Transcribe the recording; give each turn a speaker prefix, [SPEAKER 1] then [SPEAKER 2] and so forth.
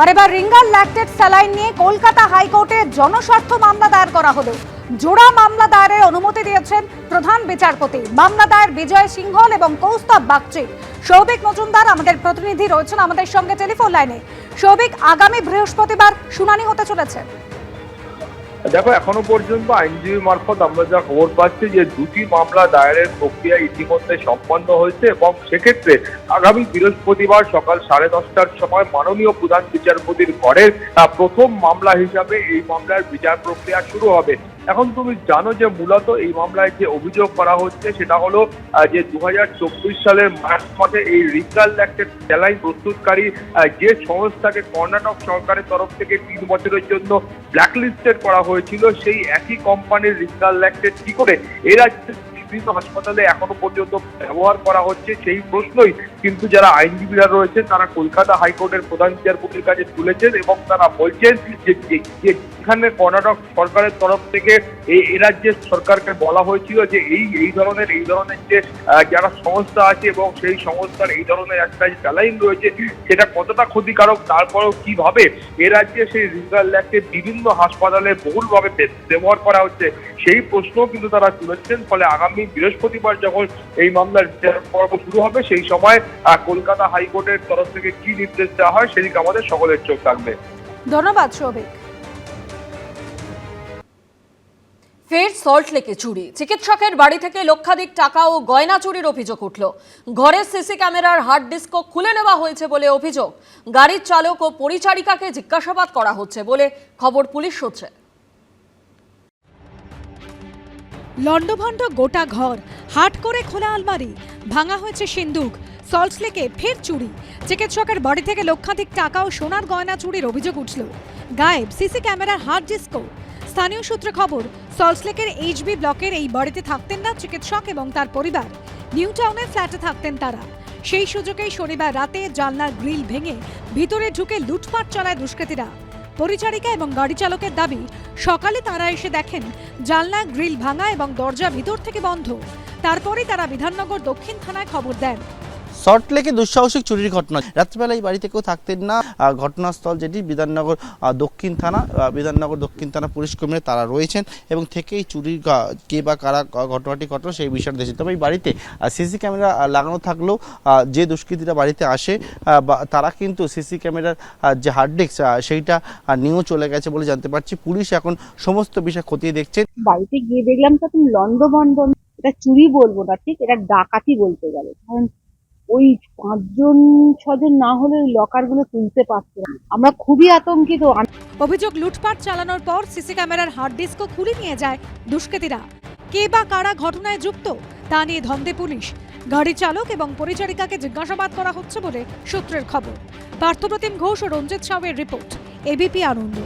[SPEAKER 1] আর এবার রিঙ্গাল lactate saline নিয়ে কলকাতা হাইকোর্টে জনস্বার্থ মামলা দায়ের করা হলো জোড়া মামলা দায়েরের অনুমতি দিয়েছেন প্রধান বিচারপতি। মামলা দায়ের বিজয় সিংহল এবং কৌস্তব বাগচি। সৌভিক মজুমদার আমাদের প্রতিনিধি রয়েছেন আমাদের সঙ্গে টেলিফোন লাইনে। সৌভিক, আগামী বৃহস্পতিবার শুনানি হতে চলেছে।
[SPEAKER 2] দেখো, এখনও পর্যন্ত আইনজীবী মারফত আমরা যা খবর পাচ্ছি যে দুটি মামলা দায়েরের প্রক্রিয়া ইতিমধ্যে সম্পন্ন হয়েছে এবং সেক্ষেত্রে আগামী বৃহস্পতিবার সকাল সাড়ে দশটার সময় মাননীয় প্রধান বিচারপতির ঘরের প্রথম মামলা হিসাবে এই মামলার বিচার প্রক্রিয়া শুরু হবে। এখন তুমি জানো যে মূলত এই মামলায় যে অভিযোগ করা হচ্ছে, সেটা হলো যে দু হাজার চব্বিশ সালের মার্চ মাসে এই রিগাল ল্যাক্টেড স্যালাইন প্রস্তুতকারী যে সংস্থাকে কর্ণাটক সরকারের তরফ থেকে তিন বছরের জন্য ব্ল্যাকলিস্টেড করা হয়েছিল, সেই একই কোম্পানির রিগাল ল্যাক্টেড কি করে রাজ্যের বিভিন্ন হাসপাতালে এখনও পর্যন্ত ব্যবহার করা হচ্ছে, সেই প্রশ্নই কিন্তু যারা আইনজীবীরা রয়েছে তারা কলকাতা হাইকোর্টের প্রধান বিচারপতির কাছে তুলেছেন এবং তারা বলছেন যে, যে- যে এখানে কর্ণাটক সরকারের তরফ থেকে এই রাজ্যের সরকারকে বলা হয়েছিল যে এই এই ধরনের এই ধরনের যে যারা সংস্থা আছে এবং সেই সংস্থার এই ধরনের একটা স্যালাইন রয়েছে, সেটা কতটা ক্ষতিকারক, তারপরেও কীভাবে এ রাজ্যে সেই রিঙ্গাল ল্যাককে বিভিন্ন হাসপাতালে বহুলভাবে ব্যবহার করা হচ্ছে, সেই প্রশ্ন কিন্তু তারা তুলেছেন। ফলে আগামী বৃহস্পতিবার যখন এই মামলার বিচার পর্ব শুরু হবে, সেই সময় কলকাতা হাইকোর্টের তরফ থেকে কি নির্দেশ দেওয়া হয় সেদিকে আমাদের সকলের চোখ থাকবে।
[SPEAKER 1] ধন্যবাদ সৌভিক।
[SPEAKER 3] ফের সল্ট লেকে চুরি। চিকিৎসকের বাড়ি থেকে লক্ষাধিক টাকা ও গয়না চুরির অভিযোগ উঠল। ঘরের সিসি ক্যামেরার হার্ড ডিস্কও খুলে নেওয়া হয়েছে বলে অভিযোগ। গাড়ির চালক ও পরিচারিকাকে জিজ্ঞাসাবাদ করা হচ্ছে বলে খবর পুলিশ সূত্রে।
[SPEAKER 4] লণ্ডভণ্ড গোটা ঘর হাট করে খোলা আলমারি, ভাঙা হয়েছে সিন্দুক সল্টলেকে ফের চুরি। চিকিৎসকের বাড়ি থেকে লক্ষাধিক টাকা ও সোনার গয়না চুরির অভিযোগ উঠল। গায়েব, সিসি ক্যামেরার হার্ড ডিস্কও স্থানীয় সূত্রে খবর সল্টলেকের এইচবি ব্লকের এই বাড়িতে থাকতেন না চিকিৎসক এবং তার পরিবার। নিউ টাউনের ফ্ল্যাটে থাকতেন তারা। সেই সুযোগেই শনিবার রাতে জানলার গ্রিল ভেঙে ভিতরে ঢুকে লুটপাট চালায় দুষ্কৃতীরা। পরিচারিকা এবং গাড়ি চালকের দাবি, সকালে তারা এসে দেখেন, জানলা, গ্রিল ভাঙা এবং দরজা ভিতর থেকে বন্ধ। তারপরে তারা বিধাননগর দক্ষিণ থানায় খবর দেন।
[SPEAKER 5] সল্টলেকে দুঃসাহসিক চুরির ঘটনা। রাত্রিবেলা এই বাড়িতে কেউ থাকতেন না। ঘটনাস্থল যেটি বিধাননগর দক্ষিণ থানা বিধাননগর দক্ষিণ থানা পুলিশ কর্মীরা তারা রয়েছেন এবং থেকেই চুরির কে বা কারা ঘটনাটি ঘটলো সেই বিষয়টা দেখছে তবে এই বাড়িতে সিসি ক্যামেরা লাগানো থাকলেও যে দুষ্কৃতীরা বাড়িতে আসে আহ, বা তারা কিন্তু সিসি ক্যামেরার যে হার্ড ডিস্ক সেইটা নিয়েও চলে গেছে বলে জানতে পারছি। পুলিশ এখন সমস্ত বিষয় খতিয়ে দেখছে।
[SPEAKER 6] বাড়িতে গিয়ে দেখলাম তো তুমি লন্ডভন্ড এটা চুরি বলব না, ঠিক? এটা ডাকাতি বলতে গেলে। কারণ ওই পাঁচজন, ছজন না হলে ওই লকারগুলো তুলতে পারছে না। আমরা খুবই আতঙ্কিত।
[SPEAKER 4] অভিযোগ লুটপাট চালানোর পর সিসি ক্যামেরার হার্ড ডিস্কও খুলে নিয়ে যায় দুষ্কৃতীরা। কে বা কারা ঘটনায় যুক্ত, তা নিয়ে ধন্দে পুলিশ। গাড়ি চালক এবং পরিচারিকাকে জিজ্ঞাসাবাদ করা হচ্ছে বলে সূত্রের খবর। পার্থপ্রতিম ঘোষ ও রঞ্জিত সাউয়ের রিপোর্ট এবিপি আনন্দ।